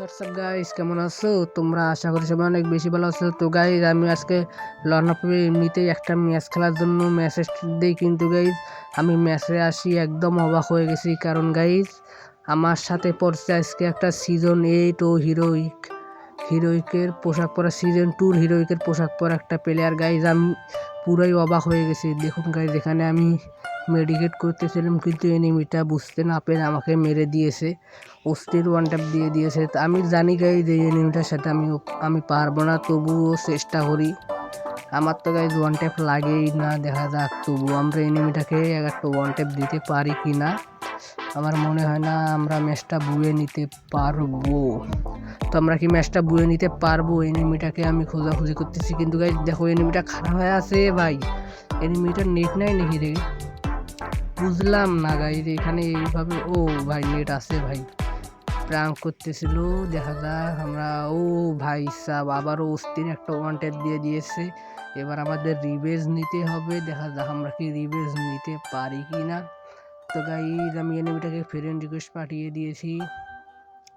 WhatsApp guys কেমন আছো? তোমরা আশা করি সবাই অনেক বেশি ভালো আছো। তো গাইজ আমি আজকে লর্নাপে এমনিতেই একটা ম্যাচ খেলার জন্য ম্যাচে দিই কিন্তু গাইজ আমি ম্যাচে আসি, একদম অবাক হয়ে গেছি। কারণ গাইজ আমার সাথে পড়ছে আজকে একটা সিজন এইট ও হিরোইক হিরোইকের পোশাক পরা সিজন টুর হিরোইকের পোশাক পরা একটা প্লেয়ার গাইজ আমি পুরাই অবাক হয়ে গেছি। দেখুন গাইজ এখানে আমি মেডিকেট করতেছিলাম, কিন্তু এনিমিটা বুঝতে না পেরে আমাকে মেরে দিয়েছে। অস্থির ওয়ান ট্যাপ দিয়ে দিয়েছে। তা আমি জানি গাই যে এনিমিটার সাথে আমি আমি পারব না, তবুও চেষ্টা করি। আমার তো গাইজ ওয়ান ট্যাপ লাগেই না, দেখা যাক তবু আমরা এনিমিটাকে একটা ওয়ান ট্যাপ দিতে পারি কি না। আমার মনে হয় না আমরা ম্যাচটা বুয়ে নিতে পারব। তো আমরা কি ম্যাচটা বুয়ে নিতে পারব? এনিমিটাকে আমি খোঁজাখুঁজি করতেছি, কিন্তু গাইজ দেখো এনিমিটা খারাপ হয়ে আছে ভাই। এনিমিটার নেট নাই নাকি রে? বুঝলাম না গাইজ এখানে এইভাবে, ও ভাই নেট আছে ভাই। প্রাঙ্ক করতেছিল, দেখা যাক আমরা, ও ভাই সাহ আবারও অস্থির একটা ওয়ান ট্যাপ দিয়ে দিয়েছে। এবার আমাদের রিভেজ নিতে হবে, দেখা যাক আমরা কি রিভেজ নিতে পারি কি না তো গাইজ আমি এনিমিটাকে ফ্রেন্ড রিকোয়েস্ট পাঠিয়ে দিয়েছি।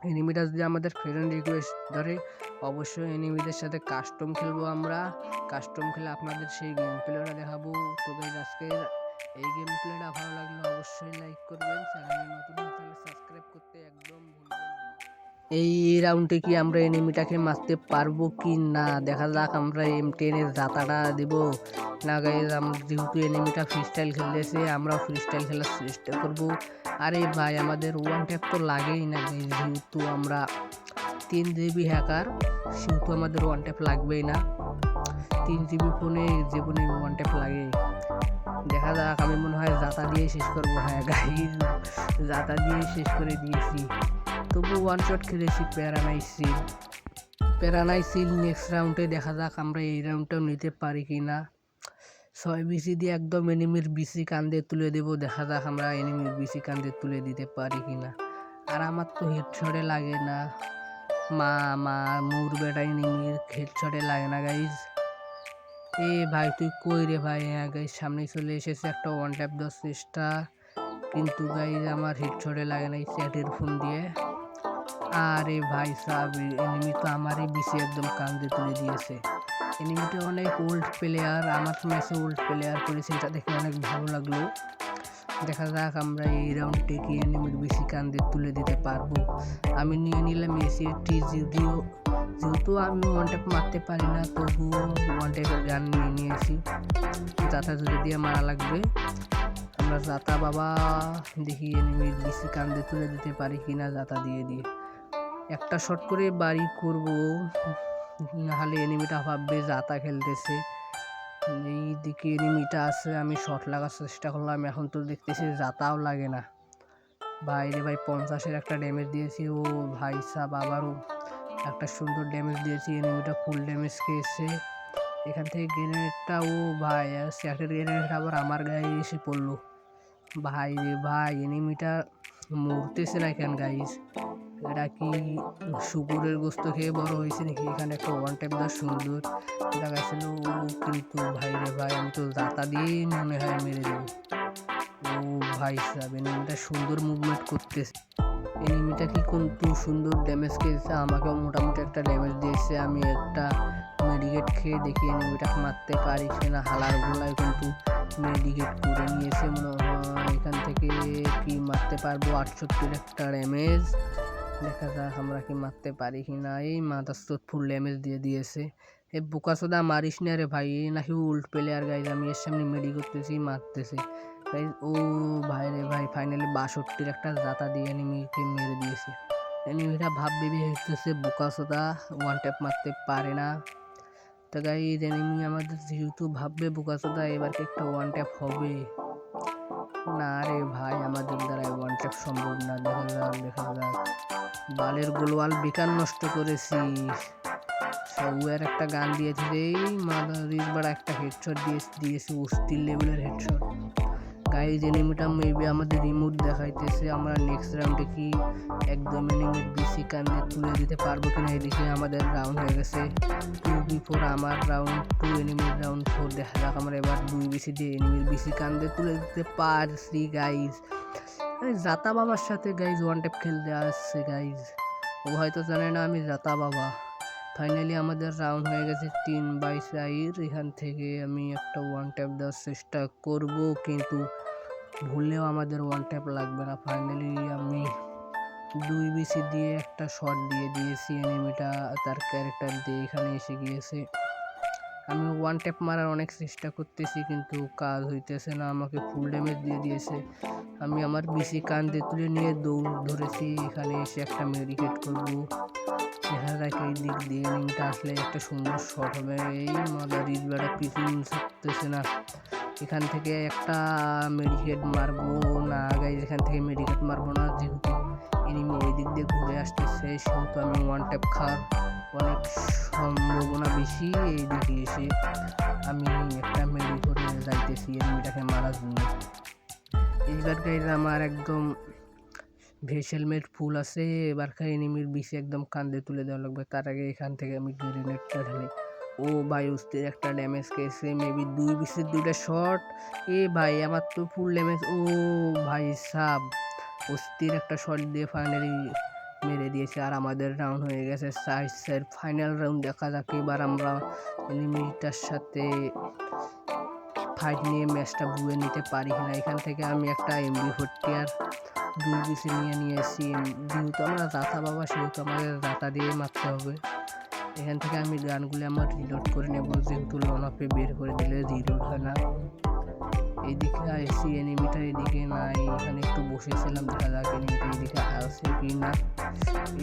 এনিমিটা যদি আমাদের ফ্রেন্ড রিকোয়েস্ট ধরে, অবশ্যই এনিমিদের সাথে কাস্টম খেলব আমরা। কাস্টম খেলে আপনাদের সেই গেম প্লেটা দেখাবো। তো গাইজ আজকের এই গেম প্লেটা ভালো লাগলে অবশ্যই লাইক করবেন। চ্যানেলে নতুন তাহলে সাবস্ক্রাইব করতে একদম ভুলবেন না। এই রাউন্ডে কি আমরা এনিমিটাকে মারতে পারব কি না? দেখা যাক, আমরা এম টেনের জাতাটা দেব। না গাইজ আমরা যেহেতু এনিমিটা ফ্রি স্টাইল খেলতেছে আমরাও ফ্রি স্টাইল খেলার চেষ্টা করব। আরে ভাই, আমাদের ওয়ান ট্যাপ তো লাগেই না গাইজ যেহেতু আমরা তিন জিবি হ্যাকার সেহেতু আমাদের ওয়ান ট্যাপ লাগবেই না। তিন জিবি ফোনে জীবনে ওয়ান ট্যাপ লাগে। দেখা যাক, আমি মনে হয় যাতা দিয়ে শেষ করব। হ্যাঁ গাইজ জাতা দিয়ে শেষ করে দিয়েছি। তবু ওয়ান শট খেলেছি প্যারানাই সিল প্যারানাই সিল নেক্সট রাউন্ডে দেখা যাক আমরা এই রাউন্ডটাও নিতে পারি কি না। ছয় বিসি দিয়ে একদম এনিমির বিসি কান্দে তুলে দেব, দেখা যাক আমরা এনিমির বিসি কান্দে তুলে দিতে পারি কি না। আর আমার তো হেডশটে লাগে না। মা মা মুর বেটা এনিমির হেডশটে লাগে না গাইজ এ ভাই, তুই কই রে ভাই? হ্যাঁ গাইজ সামনে চলে এসেছে একটা ওয়ান ট্যাপ দশ চেষ্টা কিন্তু গাই আমার হেডশটে লাগে না এই চ্যাটের ফোন দিয়ে। আরে ভাই সাহেব এনিমি তো আমারই বিসি একদম কান্দে তুলে দিয়েছে। এনিমিটা অনেক ওল্ড প্লেয়ার আমার ম্যাচে ওল্ড প্লেয়ার করেছে, এটা দেখে অনেক ভালো লাগল। দেখা যাক আমরা এই রাউন্ডে কি এনিমির বেশি কান্দে তুলে দিতে পারব। আমি নিয়ে নিলাম এসি টি যদিও যেহেতু আমি ওয়ান মারতে পারি না, তবুও ওয়ান ট্যাপের গান নিয়ে নিয়েছি। যাতা যদি দিয়ে মারা লাগবে, আমরা যাতা বাবা দেখি এনিমির বেশি কান্দে তুলে দিতে পারি কি না যাতা দিয়ে দিয়ে। একটা শট করে বাড়ি করব, নাহলে এনিমিটা ভাববে যাতা খেলতেছে। এই দিকে এনিমিটা আছে, আমি শট লাগার চেষ্টা করলাম, এখন তো দেখতেছি যাতাও লাগে না। ভাই রে ভাই, পঞ্চাশের একটা ড্যামেজ দিয়েছি, ও ভাই সাহ আবারও একটা সুন্দর ড্যামেজ দিয়েছি এনিমিটা ফুল ড্যামেজ খেয়েছে। এখান থেকে গ্রেনেডটা ও ভাই স্যাটের গ্রেনেডটা আবার আমার গায়ে এসে পড়ল। ভাই রে ভাই এনিমিটা মরতেছে না কেন গাইস এটা কি শুকুরের গোস্ত খেয়ে বড় হয়েছে নাকি? এখানে একটা ওয়ান টাইপ দা সুন্দর। দেখাচ্ছিল ও কিন্তু ভাই রে ভাই, আমি তো দাতা দিয়েই মনে হয় মেরে দেবো। ও ভাই সাহেব এনিমিটা সুন্দর মুভমেন্ট করতেছে। এনিমিটা কি কিন্তু সুন্দর ড্যামেজ খেয়েছে? আমাকেও মোটামুটি একটা ড্যামেজ দিয়েছে। আমি একটা মেডিকেট খেয়ে দেখি এনিমিটা মারতে পারি না হালার গোলায় কিন্তু মেডিকেট করে নিয়েছে মনে হয়। এখান থেকে কি মারতে পারব? আটষট্টির একটা ড্যামেজ দেখা যাক আমরা কি মারতে পারি কি না এই মাদার ফুল ড্যামেজ দিয়ে দিয়েছে। এ বোকাসোদা মারিস না রে ভাই নাকি উল্ট প্লেয়ার গাইজ আমি এর সামনে মেডি করতেছি, মারতেছে। গাইজ ও ভাই রে ভাই ফাইনালি বাষট্টির একটা জাতা দিয়ে এনিমিকে মেরে দিয়েছে। এনিমিটা ভাব ভেবে হেঁটতেছে বোকাসোদা ওয়ান ট্যাপ মারতে পারে না। তো গাইজ এনিমি আমাদের যেহেতু ভাববে বোকাসোদা এবার একটা ওয়ান ট্যাপ হবে? না রে ভাই, আমাদের দ্বারা ওয়ান ট্যাপ সম্ভব না। দেখা যাক দেখা যাক। বালের গোলওয়াল বেকার নষ্ট করেছি। সৌয়ের একটা গান দিয়েছে এই মাদারির বাড়া একটা হেডশট দিয়ে দিয়েছে, অস্থির লেভেলের হেডশট গাইজ এনিমিটা মেবি আমাদের রিমোট দেখাইতেছে। আমরা নেক্সট রাউন্ডে কি একদম এনিমির বিসি কান্দে তুলে দিতে পারব কিনা এদিকে আমাদের রাউন্ড হয়ে গেছে। টু বি ফোর আমার রাউন্ড টু এনিমির রাউন্ড ফোর দেখা যাক আমরা এবার দুই বিসি দিয়ে এনিমির বিসি কান্দে তুলে দিতে পারছি গাইজ জাতা বাবার সাথে গাইজ ওয়ান ট্যাপ খেলতে আসছে গাইজ ও হয়তো জানে না আমি রাতা বাবা। ফাইনালি আমাদের রাউন্ড হয়ে গেছে তিন বাই চার। এখান থেকে আমি একটা ওয়ান ট্যাপ দেওয়ার চেষ্টা করব, কিন্তু ভুললেও আমাদের ওয়ান ট্যাপ লাগবে না। ফাইনালি আমি দুই বিসি দিয়ে একটা শট দিয়ে দিয়েছি। এনিমিটা তার ক্যারেক্টার দিয়ে এখানে এসে গিয়েছে। আমি ওয়ান ট্যাপ মারার অনেক চেষ্টা করতেছি, কিন্তু কাজ হইতেছে না, আমাকে ফুল ড্যামেজ দিয়ে দিয়েছে। আমি আমার বিসি কান্দে তুলে নিয়ে দৌড় ধরেছি, এখানে এসে একটা মেডিকেট করব। যাক এই দিক দিয়ে এনিমিটা আসলে একটা সুন্দর শট হবে। এই মাদার রিজবাটা পিছন থাকতেছে না। এখান থেকে একটা মেডিকেট মারবো না গাইজ এখান থেকে মেডিকেট মারবো না, যেহেতু এনিমি ওই দিক দিয়ে ঘুরে আসতেছে, সেহেতু আমি ওয়ান ট্যাপ খাওয়ার অনেক সম্ভাবনা বেশি এই দিকে এসে আমি একটা মেডি করে যাইতেছি এনিমিটাকে মারার জন্য এইবার গাইজ আমার একদম ভেসেলমেট ফুল আছে, এবার খাই এনিমির বিষে একদম কান্দে তুলে দেওয়া লাগবে। তার আগে এখান থেকে আমি গ্রেনেডটা ঢালি ও ভাই অস্থির একটা ড্যামেজ খেয়েছে মেবি দুই বিশের দুইটা শট এ ভাই, আমার তো ফুল ড্যামেজ ও ভাই, সাব অস্থির একটা শট দিয়ে ফাইনালি মেরে দিয়েছে আর আমাদের রাউন্ড হয়ে গেছে সাইড ফাইনাল রাউন্ড দেখা যাক এবার আমরা এনিমিটার সাথে ফাইট নিয়ে ম্যাচটা বুয়ে নিতে পারি কিনা। এখান থেকে আমি একটা এমবি ফোরটি আর দুই বিসি নিয়ে নিয়েছি। যেহেতু আমরা দাতা বাবা, সেহেতু আমাদের দাতা দিয়ে মারতে হবে। এখান থেকে আমি গানগুলি আমার রিলোড করে নেব। যেহেতু লনফে বের করে দিলে রিলোড হয় না। এইদিকে এসি এনিমিটা এদিকে নাই এখানে একটু বসেছিলাম, দেখা যাক এনিমিটা এদিকে আসে কি না।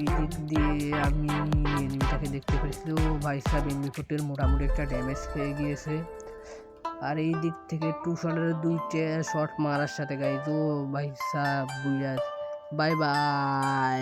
এই দিক দিয়ে আমি এনিমিটাকে দেখতে পেরেছি। ও ভাই সাহেব, এমবি ফোর্টির মোটামুটি একটা ড্যামেজ খেয়ে গিয়েছে। আর এই দিক থেকে টু শটের দুইটা শট মারার সাথে গাইজ ও ভাই সাহেব বুঝাজ বাই বাই